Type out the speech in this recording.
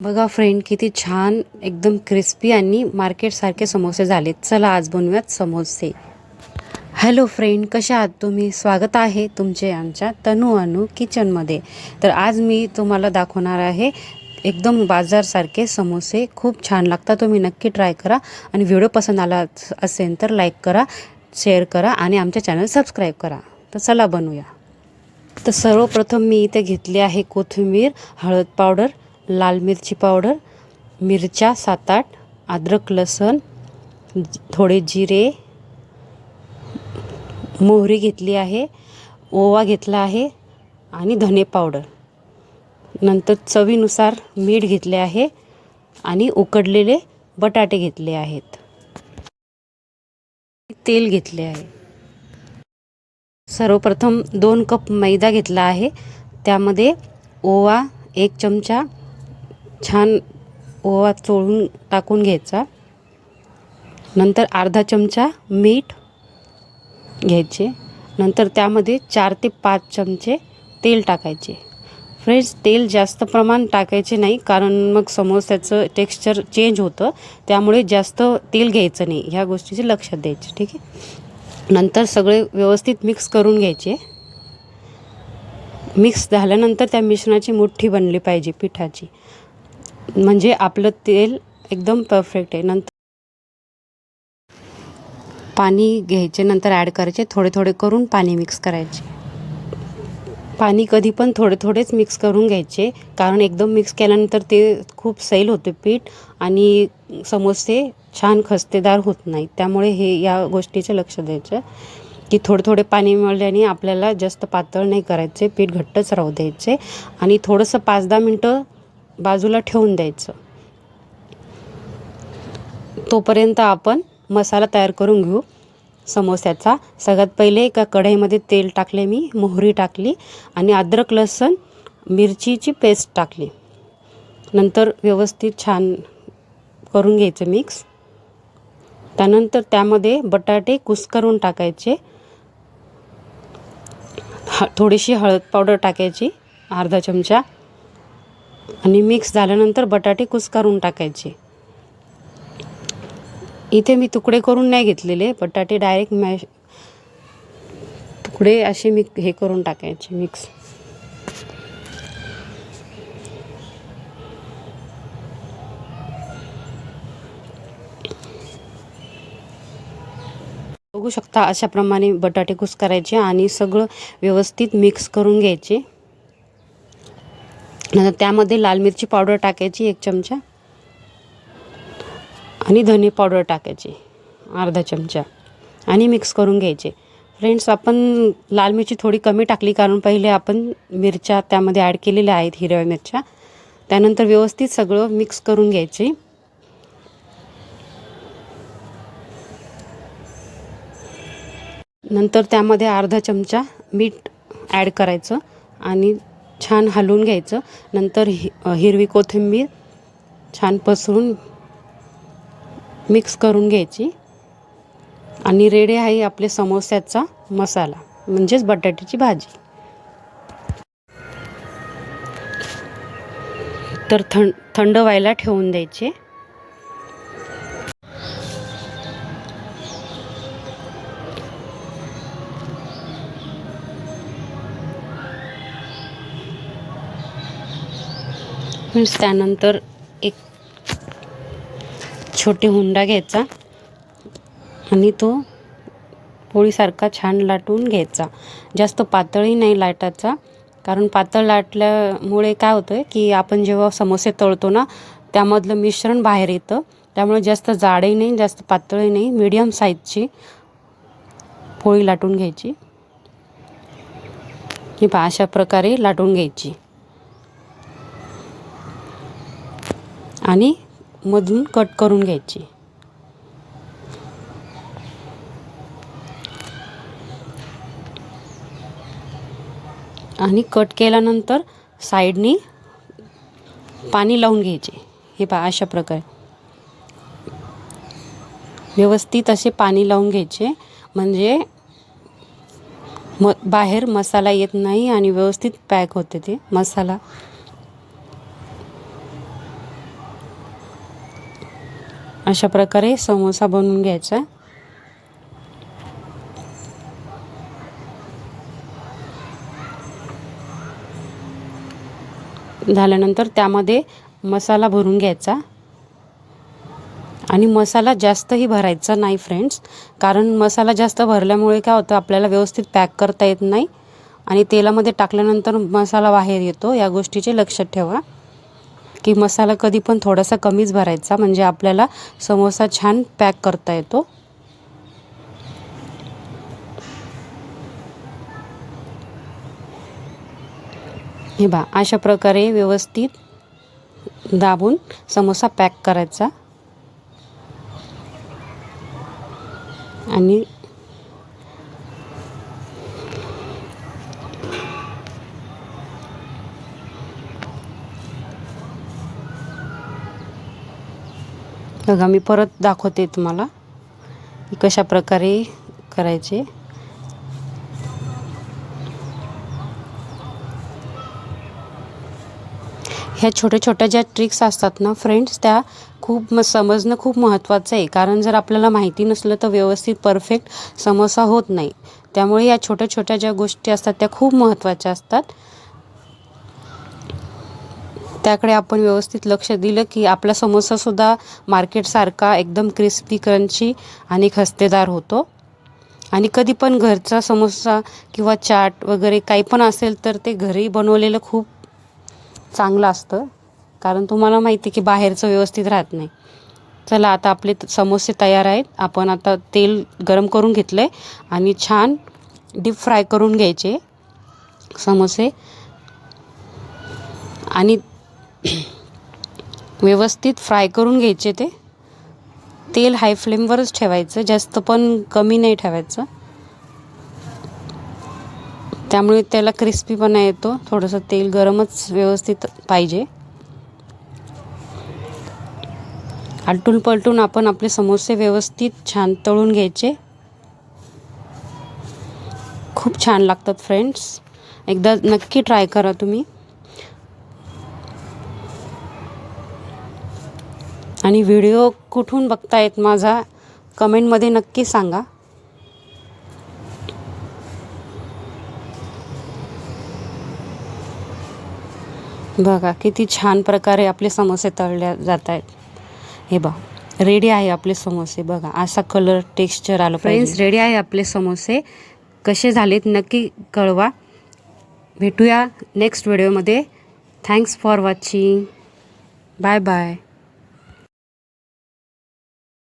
बघा फ्रेंड किती छान एकदम क्रिस्पी आणि मार्केटसारखे समोसे झालेत. चला आज बनवूयात समोसे. हॅलो फ्रेंड कशा आहात तुम्ही? स्वागत आहे तुमचे आमच्या तनू अनु किचनमध्ये तर आज मी तुम्हाला दाखवणार आहे एकदम बाजारसारखे समोसे. खूप छान लागतात तुम्ही नक्की ट्राय करा. आणि व्हिडिओ पसंत आला असेल तर लाईक करा शेअर करा आणि आमच्या चॅनल सबस्क्राईब करा. तर चला बनवूया. तर सर्वप्रथम मी इथे घेतली आहे कोथिंबीर हळद पावडर लाल मिरची पावडर मिरच्या सात आठ अद्रक लसण थोडे जिरे मोहरी घेतली आहे ओवा घेतला आहे आणि धने पावडर. नंतर चवीनुसार मीठ घेतले आहे आणि उकडलेले बटाटे घेतले आहेत. तेल घेतले आहे. सर्वप्रथम दोन कप मैदा घेतला आहे. त्यामध्ये ओवा एक चमचा छान ओवा चोळून टाकून घ्यायचा. नंतर अर्धा चमचा मीठ घ्यायचे. नंतर त्यामध्ये चार ते पाच चमचे तेल टाकायचे. फ्रेंड्स तेल जास्त प्रमाण टाकायचे नाही कारण मग समोस्याचं टेक्स्चर चेंज होतं. त्यामुळे जास्त तेल घ्यायचं नाही ह्या गोष्टीचे लक्षात द्यायचे ठीक आहे? नंतर सगळे व्यवस्थित मिक्स करून घ्यायचे. मिक्स झाल्यानंतर त्या मिश्रणाची मुठ्ठी बनली पाहिजे पिठाची. म्हणजे आपलं तेल एकदम परफेक्ट आहे. नंतर पाणी घ्यायचे नंतर ॲड करायचे थोडे थोडे करून पाणी मिक्स करायचे. पाणी कधी पण थोडे थोडेच मिक्स करून घ्यायचे कारण एकदम मिक्स केल्यानंतर ते खूप सैल होते पीठ आणि समोसे छान खस्तेदार होत नाहीत. त्यामुळे हे या गोष्टीचं लक्ष द्यायचं की थोडे थोडे पाणी मिळाल्याने आपल्याला जास्त पातळ नाही करायचे पीठ घट्टच राहू द्यायचे. आणि थोडंसं पाच दहा मिनटं बाजूला ठेवून द्यायचं. तोपर्यंत आपण मसाला तयार करून घेऊ. समोस्याचा सगळ्यात पहिले एका कढईमध्ये तेल टाकले मी मोहरी टाकली आणि अद्रक लसूण मिरचीची पेस्ट टाकली. नंतर व्यवस्थित छान करून घ्यायचं मिक्स. त्यानंतर त्यामध्ये बटाटे कुस्करून टाकायचे. ह थोडीशी हळद पावडर टाकायची अर्धा चमचा. आणि मिक्स झाल्यानंतर बटाटे कुस्करून टाकायचे. इथे मी तुकडे करून नाही घेतलेले बटाटे डायरेक्ट मॅश तुकडे असे मी हे करून टाकायचे मिक्स बघू शकता अशाप्रमाणे बटाटे कुस करायचे आणि सगळं व्यवस्थित मिक्स करून घ्यायचे. नंतर त्यामध्ये लाल मिरची पावडर टाकायची एक चमचा आणि धने पावडर टाकायची अर्धा चमचा. आणि मिक्स करून घ्यायचे. फ्रेंड्स आपण लाल मिरची थोडी कमी टाकली कारण पहिले आपण मिरच्या त्यामध्ये ॲड केलेल्या आहेत हिरव्या मिरच्या. त्यानंतर व्यवस्थित सगळं मिक्स करून घ्यायचे. नंतर त्यामध्ये अर्धा चमचा मीठ ॲड करायचं आणि छान हलवून घ्यायचं. नंतर हि हिरवी कोथिंबीर छान पसरून मिक्स करून घ्यायची. आणि रेडी आहे आपले समोस्याचा मसाला म्हणजेच बटाट्याची भाजी. तर थं थंड व्हायला ठेवून द्यायचे. फ्रेंड्स त्यानंतर एक छोटे हुंडा घ्यायचा आणि तो पोळीसारखा छान लाटून घ्यायचा. जास्त पातळही नाही लाटायचा कारण पातळ लाटल्यामुळे काय होतं आहे की आपण जेव्हा समोसे तळतो ना त्यामधलं मिश्रण बाहेर येतं. त्यामुळे जास्त जाडही नाही जास्त पातळही नाही मीडियम साईजची पोळी लाटून घ्यायची. किंवा पहा अशा प्रकारे लाटून घ्यायची. आणि मधून कट करून घ्यायची. आणि कट केल्यानंतर साईडनी पाणी लावून घ्यायचे. हे पा अशा प्रकारे. व्यवस्थित असे पाणी लावून घ्यायचे. म्हणजे म बाहेर मसाला येत नाही आणि व्यवस्थित पॅक होते ते मसाला. अशा प्रकारे समोसा बनवून घ्यायचा. झाल्यानंतर त्यामध्ये मसाला भरून घ्यायचा. आणि मसाला जास्तही भरायचा नाही फ्रेंड्स कारण मसाला जास्त भरल्यामुळे काय होतं आपल्याला व्यवस्थित पॅक करता येत नाही. आणि तेलामध्ये टाकल्यानंतर मसाला बाहेर येतो या गोष्टीचे लक्षात ठेवा. की मसाला कधी पण थोडासा कमीच भरायचा म्हणजे आपल्याला समोसा छान पॅक करता येतो. हे बा अशा प्रकारे व्यवस्थित दाबून समोसा पॅक करायचा. आणि बघा मी परत दाखवते तुम्हाला. कशा प्रकारे करायचे. ह्या छोट्या छोट्या ज्या ट्रिक्स असतात ना फ्रेंड्स त्या खूप म समजणं खूप महत्त्वाचं आहे. कारण जर आपल्याला माहिती नसलं तर व्यवस्थित परफेक्ट समोसा होत नाही. त्यामुळे या छोट्या छोट्या ज्या गोष्टी असतात त्या खूप महत्त्वाच्या असतात. त्याकडे आपण व्यवस्थित लक्ष दिलं की आपला समोसासुद्धा मार्केटसारखा एकदम क्रिस्पी क्रंची आणि खस्तेदार होतो. आणि कधी पण घरचा समोसा किंवा चाट वगैरे काही पण असेल तर ते घरी बनवलेलं खूप चांगलं असतं. कारण तुम्हाला माहिती की बाहेरचं व्यवस्थित राहत नाही. चला आता आपले समोसे तयार आहेत. आपण आता तेल गरम करून घेतलं आहे आणि छान डीप फ्राय करून घ्यायचे समोसे. आणि व्यवस्थित फ्राय करून घ्यायचे ते. तेल हाय फ्लेमवरच ठेवायचं जास्त पण कमी नाही ठेवायचं. त्यामुळे त्याला क्रिस्पीपणा येतो थोडंसं तेल गरमच व्यवस्थित पाहिजे. आलटून पलटून आपण आपले समोसे व्यवस्थित छान तळून घ्यायचे. खूप छान लागतात फ्रेंड्स एकदा नक्की ट्राय करा तुम्ही. आणि व्हिडिओ कुठून बघतायत माझा कमेंटमध्ये नक्की सांगा. बघा किती छान प्रकारे आपले समोसे तळल्या जात आहेत हे बघ रेडी आहे आपले समोसे. बघा असा कलर टेक्स्चर आलं फ्रेंड्स रेडी आहे आपले समोसे. कसे झालेत नक्की कळवा. भेटूया नेक्स्ट व्हिडिओमध्ये thanks for watching bye bye